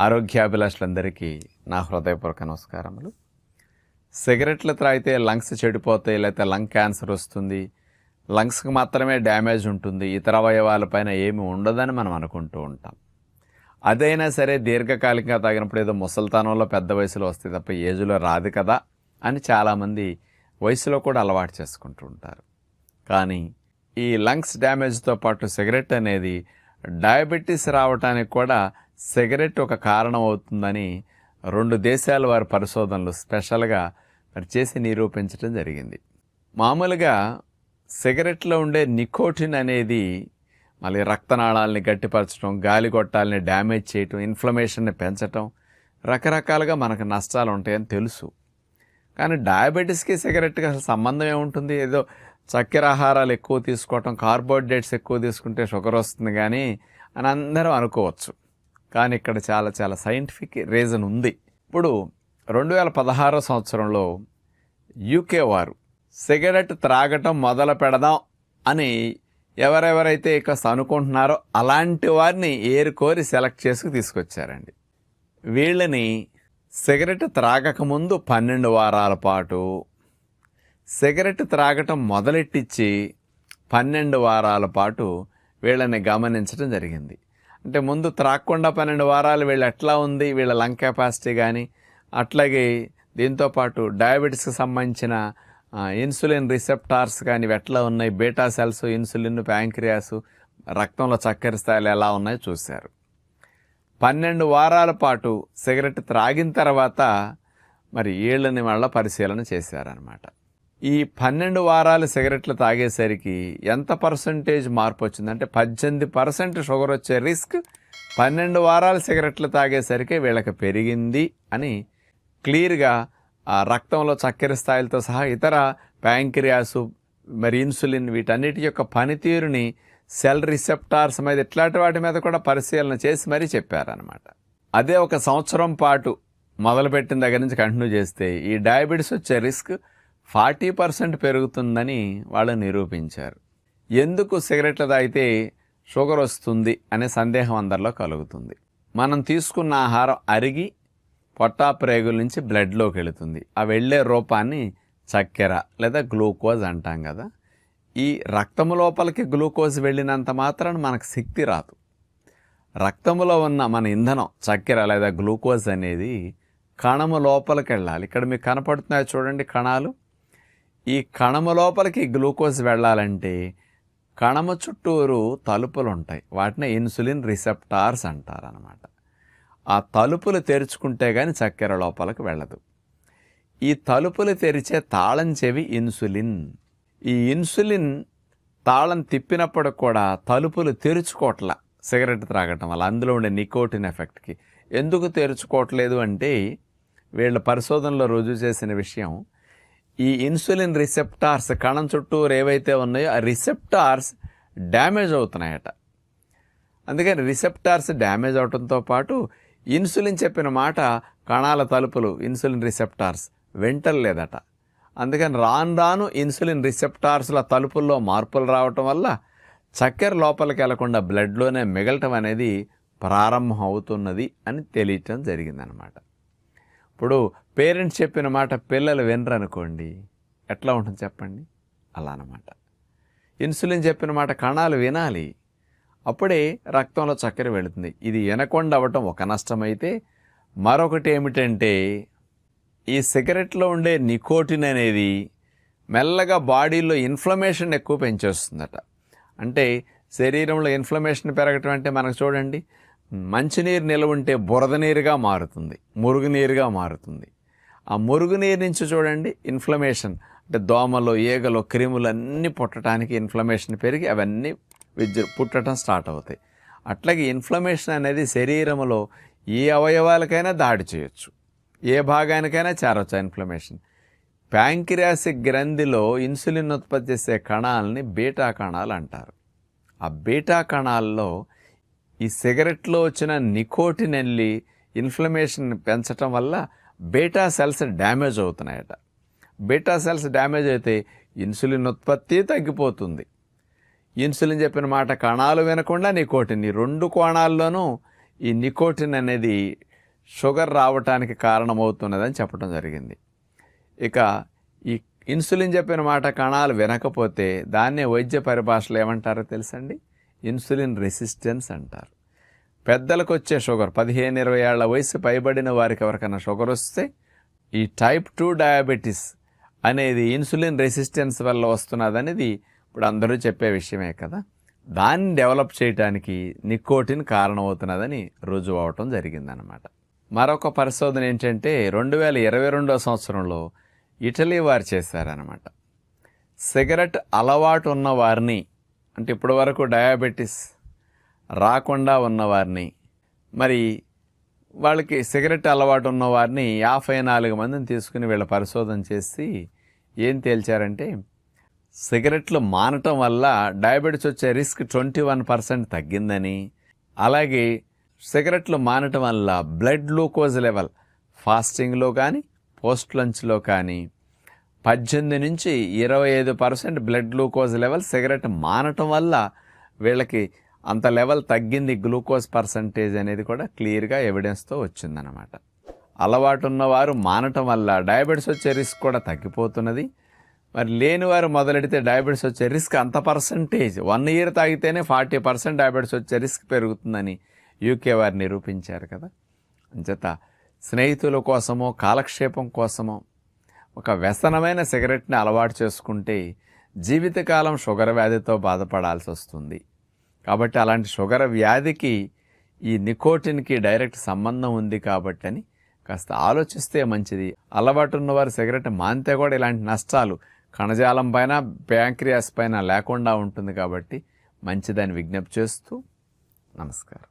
ఆరోగ్యాభిలాషులందరికీ నా హృదయపూర్వక నమస్కారములు. సిగరెట్లు త్రాగితే లంగ్స్ చెడిపోతాయి లేకపోతే లంగ్ క్యాన్సర్ వస్తుంది. లంగ్స్కి మాత్రమే డ్యామేజ్ ఉంటుంది ఇతర అవయవాలపైన ఏమి ఉండదని మనం అనుకుంటూ ఉంటాం. అదైనా సరే దీర్ఘకాలికంగా తాగినప్పుడు ఏదో ముసల్తానంలో పెద్ద వయసులో వస్తుంది తప్ప ఏజ్లో రాదు కదా అని చాలామంది వయసులో కూడా అలవాటు చేసుకుంటూ ఉంటారు. కానీ ఈ లంగ్స్ డ్యామేజ్తో పాటు సిగరెట్ అనేది డయాబెటీస్ రావడానికి కూడా సిగరెట్ ఒక కారణం అవుతుందని రెండు దేశాల వారి పరిశోధనలు స్పెషల్గా మరి చేసి నిరూపించడం జరిగింది. మామూలుగా సిగరెట్లో ఉండే నికోటిన్ అనేది మళ్ళీ రక్తనాళాలని గట్టిపరచడం గాలి గొట్టాలని డ్యామేజ్ చేయటం ఇన్ఫ్లమేషన్ని పెంచటం రకరకాలుగా మనకు నష్టాలు ఉంటాయని తెలుసు. కానీ డయాబెటీస్కి సిగరెట్కి అసలు సంబంధం ఏముంటుంది? ఏదో చక్కెర ఆహారాలు ఎక్కువ తీసుకోవటం కార్బోహైడ్రేట్స్ ఎక్కువ తీసుకుంటే షుగర్ వస్తుంది కానీ అని అందరూ అనుకోవచ్చు. కానీ ఇక్కడ చాలా చాలా సైంటిఫిక్ రీజన్ ఉంది. ఇప్పుడు రెండు వేల పదహారో సంవత్సరంలో యూకే వారు సిగరెట్ త్రాగటం మొదలు పెడదాం అని ఎవరెవరైతే ఇక అనుకుంటున్నారో అలాంటి వారిని ఏరుకోరి సెలెక్ట్ చేసుకు తీసుకొచ్చారండి. వీళ్ళని సిగరెట్ త్రాగకముందు పన్నెండు వారాల పాటు సిగరెట్ త్రాగటం మొదలెట్టించి పన్నెండు వారాల పాటు వీళ్ళని గమనించడం జరిగింది. అంటే ముందు త్రాక్కుండా పన్నెండు వారాలు వీళ్ళు ఎట్లా ఉంది వీళ్ళ లంగ్ కెపాసిటీ కానీ అట్లాగే దీంతోపాటు డయాబెటీస్కి సంబంధించిన ఇన్సులిన్ రిసెప్టార్స్ కానీ ఇవి ఎట్లా ఉన్నాయి బీటా సెల్స్ ఇన్సులిన్ ప్యాంక్రియాస్ రక్తంలో చక్కెర స్థాయిలు ఎలా ఉన్నాయో చూశారు. పన్నెండు వారాల పాటు సిగరెట్ త్రాగిన తర్వాత మరి ఏళ్ళని వాళ్ళ పరిశీలన చేశారనమాట ఈ పన్నెండు వారాలు సిగరెట్లు తాగేసరికి ఎంత పర్సంటేజ్ మార్పు వచ్చింది? అంటే పద్దెనిమిది పర్సెంట్ షుగర్ వచ్చే రిస్క్ పన్నెండు వారాలు సిగరెట్లు తాగేసరికి వీళ్ళకి పెరిగింది అని క్లియర్గా ఆ రక్తంలో చక్కెర స్థాయిలతో సహా ఇతర ప్యాంక్రియాసు మరి ఇన్సులిన్ వీటన్నిటి యొక్క పనితీరుని సెల్ రిసెప్టార్స్ మీద ఇట్లాంటి వాటి మీద కూడా పరిశీలన చేసి మరీ చెప్పారనమాట అదే ఒక సంవత్సరం పాటు మొదలుపెట్టిన దగ్గర నుంచి కంటిన్యూ చేస్తే ఈ డయాబెటీస్ వచ్చే రిస్క్ ఫార్టీ పర్సెంట్ పెరుగుతుందని వాళ్ళు నిరూపించారు. ఎందుకు సిగరెట్లు తాగితే షుగర్ వస్తుంది అనే సందేహం అందరిలో కలుగుతుంది. మనం తీసుకున్న ఆహారం అరిగి పొట్టా ప్రేగుల నుంచి బ్లడ్లోకి వెళుతుంది. ఆ వెళ్ళే రూపాన్ని చక్కెర లేదా గ్లూకోజ్ అంటాం కదా. ఈ రక్తము లోపలికి గ్లూకోజ్ వెళ్ళినంత మాత్రాన మనకు శక్తి రాదు. రక్తములో ఉన్న మన ఇంధనం చక్కెర లేదా గ్లూకోజ్ అనేది కణము లోపలికి వెళ్ళాలి. ఇక్కడ మీకు కనపడుతున్నాయి చూడండి కణాలు. ఈ కణము లోపలికి గ్లూకోజ్ వెళ్ళాలంటే కణము చుట్టూరు తలుపులు ఉంటాయి వాటిని ఇన్సులిన్ రిసెప్టార్స్ అంటారనమాట ఆ తలుపులు తెరుచుకుంటే కానీ చక్కెర లోపలికి వెళ్ళదు. ఈ తలుపులు తెరిచే తాళం చెవి ఇన్సులిన్. ఈ ఇన్సులిన్ తాళం తిప్పినప్పుడు కూడా తలుపులు తెరుచుకోవట్ల సిగరెట్ త్రాగటం వల్ల. అందులో ఉండే నికోటిన్ ఎఫెక్ట్కి. ఎందుకు తెరుచుకోవట్లేదు అంటే వీళ్ళ పరిశోధనలో రుజువు చేసిన విషయం ఈ ఇన్సులిన్ రిసెప్టార్స్ కణం చుట్టూరు ఏవైతే ఉన్నాయో ఆ రిసెప్టార్స్ డ్యామేజ్ అవుతున్నాయట. అందుకని రిసెప్టార్స్ డ్యామేజ్ అవడంతో పాటు ఇన్సులిన్ చెప్పిన మాట కణాల తలుపులు ఇన్సులిన్ రిసెప్టార్స్ వెంటలేదట అందుకని రాను రాను ఇన్సులిన్ రిసెప్టార్స్ల తలుపుల్లో మార్పులు రావటం వల్ల చక్కెర లోపలికి వెళ్ళకుండా బ్లడ్లోనే మిగలటం అనేది ప్రారంభం అవుతున్నది అని తెలియటం జరిగిందనమాట. ఇప్పుడు పేరెంట్స్ చెప్పిన మాట పిల్లలు వినరనుకోండి ఎట్లా ఉంటుంది చెప్పండి? అలా అనమాట ఇన్సులిన్ చెప్పిన మాట కణాలు వినాలి. అప్పుడే రక్తంలో చక్కెర వెళుతుంది. ఇది వినకుండా అవ్వటం ఒక నష్టమైతే మరొకటి ఏమిటంటే ఈ సిగరెట్లో ఉండే నికోటిన్ అనేది మెల్లగా బాడీలో ఇన్ఫ్లమేషన్ ఎక్కువ పెంచేస్తుందట. అంటే శరీరంలో ఇన్ఫ్లమేషన్ పెరగటం అంటే మనకు చూడండి మంచినీరు నిల్వ ఉంటే బురద నీరుగా మారుతుంది మురుగునీరుగా మారుతుంది. ఆ మురుగునీరు నుంచి చూడండి ఇన్ఫ్లమేషన్ అంటే దోమలు ఈగలు క్రిములు అన్నీ పుట్టడానికి ఇన్ఫ్లమేషన్ పెరిగి అవన్నీ విద్యు పుట్టడం స్టార్ట్ అవుతాయి. అట్లాగే ఇన్ఫ్లమేషన్ అనేది శరీరంలో ఏ అవయవాలకైనా దాడి చేయొచ్చు. ఏ భాగానికైనా చేరవచ్చు ఇన్ఫ్లమేషన్ ప్యాంక్రియాసిక్ గ్రంథిలో ఇన్సులిన్ ఉత్పత్తి చేసే కణాలని బీటా కణాలు అంటారు. ఆ బీటా కణాల్లో ఈ సిగరెట్లో వచ్చిన నికోటిన్ వెళ్ళి ఇన్ఫ్లమేషన్ పెంచటం వల్ల బీటా సెల్స్ డ్యామేజ్ అవుతున్నాయట. బీటా సెల్స్ డ్యామేజ్ అయితే ఇన్సులిన్ ఉత్పత్తి తగ్గిపోతుంది. ఇన్సులిన్ చెప్పిన మాట కణాలు వినకుండా నికోటిన్ ఈ రెండు కోణాల్లోనూ ఈ నికోటిన్ అనేది షుగర్ రావటానికి కారణమవుతున్నదని చెప్పడం జరిగింది. ఇక ఈ ఇన్సులిన్ చెప్పిన మాట కణాలు వినకపోతే దాన్నే వైద్య పరిభాషలో ఏమంటారో తెలుసండి? ఇన్సులిన్ రెసిస్టెన్స్ అంటారు. పెద్దలకు వచ్చే షుగర్ పదిహేను ఇరవై ఏళ్ళ వయసు పైబడిన వారికి ఎవరికైనా షుగర్ వస్తే ఈ టైప్ టూ డయాబెటీస్ అనేది ఇన్సులిన్ రెసిస్టెన్స్ వల్ల వస్తున్నది అనేది ఇప్పుడు అందరూ చెప్పే విషయమే కదా. దాన్ని డెవలప్ చేయడానికి నికోటిన్ కారణమవుతున్నదని రుజువు అవటం జరిగిందనమాట మరొక పరిశోధన ఏంటంటే రెండు వేల ఇరవై రెండో సంవత్సరంలో ఇటలీ వారు చేశారనమాట సిగరెట్ అలవాటు ఉన్న వారిని అంటే ఇప్పటి వరకు డయాబెటీస్ రాకుండా ఉన్నవారిని మరి వాళ్ళకి సిగరెట్ అలవాటు ఉన్న వారిని యాభై నాలుగు మందిని తీసుకుని వీళ్ళ పరిశోధన చేసి ఏం తేల్చారంటే సిగరెట్లు మానటం వల్ల డయాబెటీస్ వచ్చే రిస్క్ ట్వంటీ వన్ పర్సెంట్ తగ్గిందని అలాగే సిగరెట్లు మానటం వల్ల బ్లడ్ గ్లూకోజ్ లెవెల్ ఫాస్టింగ్లో కానీ పోస్ట్ లంచ్లో కానీ పద్దెనిమిది నుంచి ఇరవై ఐదు percent blood glucose level cigarette మానటం వల్ల వీళ్ళకి అంత లెవెల్ తగ్గింది గ్లూకోజ్ పర్సంటేజ్ అనేది కూడా క్లియర్గా ఎవిడెన్స్తో వచ్చిందనమాట అలవాటు ఉన్నవారు మానటం వల్ల డయాబెటీస్ వచ్చే రిస్క్ కూడా తగ్గిపోతున్నది. మరి లేని వారు మొదలెడితే డయాబెటీస్ వచ్చే రిస్క్ అంత పర్సంటేజ్. వన్ ఇయర్ తాగితేనే ఫార్టీ పర్సెంట్ డయాబెటీస్ వచ్చే రిస్క్ పెరుగుతుందని యూకే వారు నిరూపించారు కదా. అంచేత స్నేహితుల కోసమో కాలక్షేపం కోసమో ఒక వ్యసనమైన సిగరెట్ని అలవాటు చేసుకుంటే జీవితకాలం షుగర్ వ్యాధితో బాధపడాల్సి వస్తుంది. కాబట్టి అలాంటి షుగర్ వ్యాధికి ఈ నికోటిన్కి డైరెక్ట్ సంబంధం ఉంది కాబట్టి అని కాస్త ఆలోచిస్తే మంచిది. అలవాటు ఉన్నవారు సిగరెట్ మానితే కూడా ఇలాంటి నష్టాలు కణజాలం పైన ప్యాంక్రియాస్ పైన లేకుండా ఉంటుంది కాబట్టి మంచిదని విజ్ఞప్తి చేస్తూ నమస్కారం.